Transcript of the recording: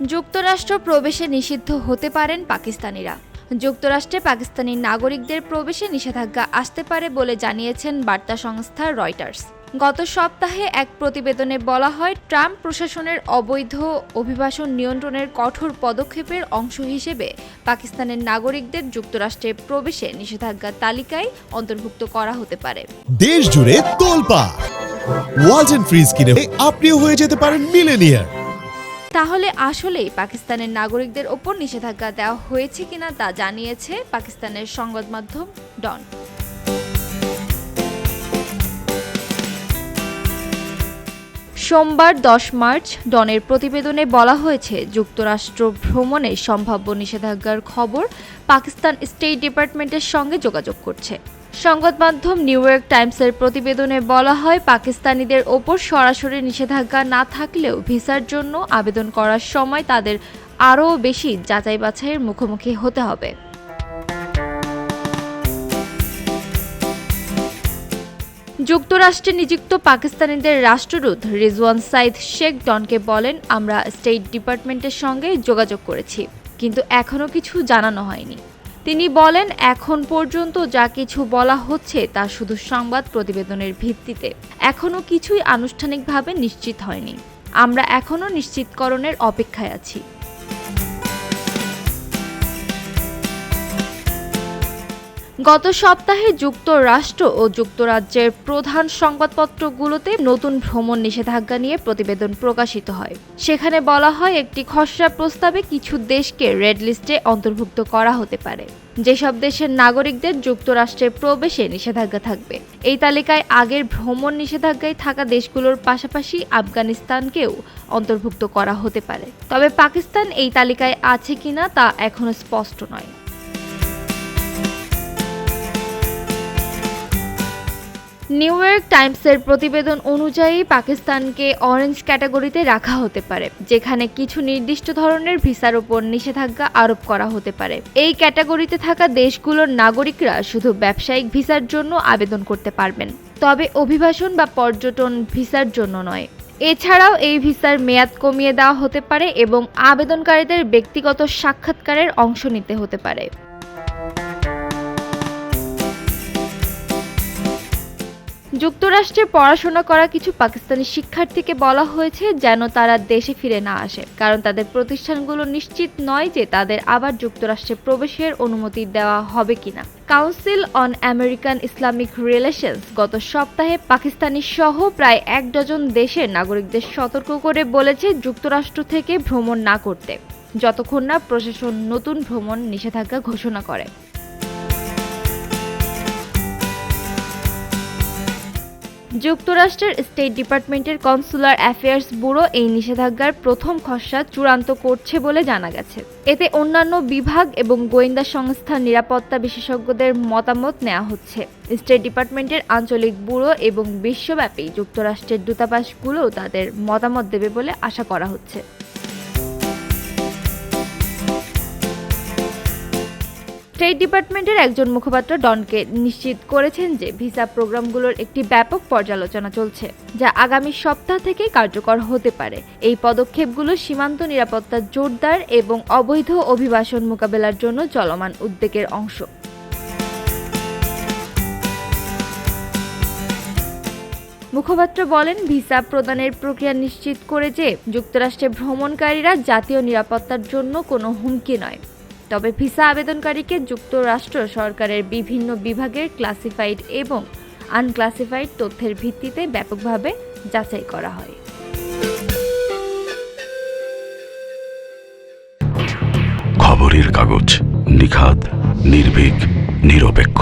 যুক্তরাষ্ট্র প্রবেশে নিষিদ্ধ হতে পারেন পাকিস্তানিরা। যুক্তরাষ্ট্রে পাকিস্তানি নাগরিকদের প্রবেশে নিষেধাজ্ঞা আসতে পারে বলে জানিয়েছেন বার্তা সংস্থা রয়টার্স। গত সপ্তাহে এক প্রতিবেদনে বলা হয়, ট্রাম্প প্রশাসনের অবৈধ অভিবাসন নিয়ন্ত্রণের কঠোর পদক্ষেপের অংশ হিসেবে পাকিস্তানের নাগরিকদের যুক্তরাষ্ট্রে প্রবেশে নিষেধাজ্ঞার তালিকায় অন্তর্ভুক্ত করা হতে পারে। দেশ জুড়ে তোলপা ওয়ালটন ফ্রিজ কিনে আপনিও হয়ে যেতে পারেন মিলেনিয়ার তাহলে আসলেই পাকিস্তানের নাগরিকদের ওপর নিষেধাজ্ঞা দেওয়া হয়েছে কিনা তা জানিয়েছে পাকিস্তানের সংবাদ মাধ্যম ডন। সোমবার দশ মার্চ ডনের প্রতিবেদনে বলা হয়েছে, যুক্তরাষ্ট্র ভ্রমণে সম্ভাব্য নিষেধাজ্ঞার খবর পাকিস্তান স্টেট ডিপার্টমেন্টের সঙ্গে যোগাযোগ করছে। সংবাদ মাধ্যম নিউ ইয়র্ক টাইমসের প্রতিবেদনে বলা হয়, পাকিস্তানিদের ওপর সরাসরি নিষেধাজ্ঞা না থাকলেও ভিসার জন্য আবেদন করার সময় তাদের আরও বেশি যাচাই বাছাইয়ের মুখোমুখি হতে হবে। যুক্তরাষ্ট্রে নিযুক্ত পাকিস্তানিদের রাষ্ট্রদূত রিজওয়ান সাইদ শেখ ডনকে বলেন, আমরা স্টেট ডিপার্টমেন্টের সঙ্গে যোগাযোগ করেছি, কিন্তু এখনও কিছু জানানো হয়নি। তিনি বলেন, এখন পর্যন্ত যা কিছু বলা হচ্ছে তা শুধু সংবাদ প্রতিবেদনের ভিত্তিতে। এখনও কিছুই আনুষ্ঠানিকভাবে নিশ্চিত হয়নি। আমরা এখনও নিশ্চিতকরণের অপেক্ষায় আছি। গত সপ্তাহে যুক্তরাষ্ট্র ও যুক্তরাজ্যের প্রধান সংবাদপত্রগুলোতে নতুন ভ্রমণ নিষেধাজ্ঞা নিয়ে প্রতিবেদন প্রকাশিত হয়। সেখানে বলা হয়, একটি খসড়া প্রস্তাবে কিছু দেশকে রেড লিস্টে অন্তর্ভুক্ত করা হতে পারে। যেসব দেশের নাগরিকদের যুক্তরাষ্ট্রে প্রবেশে নিষেধাজ্ঞা থাকবে। এই তালিকায় আগের ভ্রমণ নিষেধাজ্ঞায় থাকা দেশগুলোর পাশাপাশি আফগানিস্তানকেও অন্তর্ভুক্ত করা হতে পারে। তবে পাকিস্তান এই তালিকায় আছে কিনা তা এখনও স্পষ্ট নয়। নিউ ইয়র্ক টাইমসের প্রতিবেদন অনুযায়ী পাকিস্তানকে অরেঞ্জ ক্যাটাগরিতে রাখা হতে পারে, যেখানে কিছু নির্দিষ্ট ধরনের ভিসার উপর নিষেধাজ্ঞা আরোপ করা হতে পারে। এই ক্যাটাগরিতে থাকা দেশগুলোর নাগরিকরা শুধু ব্যবসায়িক ভিসার জন্য আবেদন করতে পারবেন, তবে অভিবাসন বা পর্যটন ভিসার জন্য নয়। এছাড়াও এই ভিসার মেয়াদ কমিয়ে দেওয়া হতে পারে এবং আবেদনকারীদের ব্যক্তিগত সাক্ষাৎকারের অংশ নিতে হতে পারে। যুক্তরাষ্ট্রে পড়াশোনা করা কিছু পাকিস্তানি শিক্ষার্থীকে বলা হয়েছে যেন তারা দেশে ফিরে না আসে, কারণ তাদের প্রতিষ্ঠানগুলো নিশ্চিত নয় যে তাদের আবার যুক্তরাষ্ট্রে প্রবেশের অনুমতি দেওয়া হবে কিনা। Council on American Islamic relations গত সপ্তাহে পাকিস্তানি সহ প্রায় এক ডজন দেশের নাগরিকদের সতর্ক করে বলেছে যুক্তরাষ্ট্র থেকে ভ্রমণ না করতে। যতক্ষণ না প্রশাসন নতুন ভ্রমণ নিষেধাজ্ঞা ঘোষণা করে। যুক্তরাষ্ট্রের স্টেট ডিপার্টমেন্টের কনসুলার অ্যাফেয়ার্স ব্যুরো এই নিষেধাজ্ঞার প্রথম খসড়া চূড়ান্ত করছে বলে জানা গেছে। এতে অন্যান্য বিভাগ এবং গোয়েন্দা সংস্থার নিরাপত্তা বিশেষজ্ঞদের মতামত নেওয়া হচ্ছে। স্টেট ডিপার্টমেন্টের আঞ্চলিক ব্যুরো এবং বিশ্বব্যাপী যুক্তরাষ্ট্রের দূতাবাসগুলো তাদের মতামত দেবে বলে আশা করা হচ্ছে। স্টেট ডিপার্টমেন্টের একজন মুখপাত্র ডনকে নিশ্চিত করেছেন যে ভিসা প্রোগ্রামগুলোর একটি ব্যাপক পর্যালোচনা চলছে, যা আগামী সপ্তাহ থেকে কার্যকর হতে পারে। এই পদক্ষেপগুলো সীমান্ত নিরাপত্তা জোরদার এবং অবৈধ অভিবাসন মোকাবেলার জন্য চলমান উদ্যোগের অংশ। মুখপাত্র বলেন, ভিসা প্রদানের প্রক্রিয়া নিশ্চিত করে যে যুক্তরাষ্ট্রে ভ্রমণকারীরা জাতীয় নিরাপত্তার জন্য কোনো হুমকি নয়। তবে ভিসা আবেদনকারীকে যুক্তরাষ্ট্র সরকারের বিভিন্ন বিভাগের ক্লাসিফাইড এবং আনক্লাসিফাইড তথ্যের ভিত্তিতে ব্যাপকভাবে যাচাই করা হয়। খবরের কাগজ নিখাদ, নির্ভীক, নিরপেক্ষ।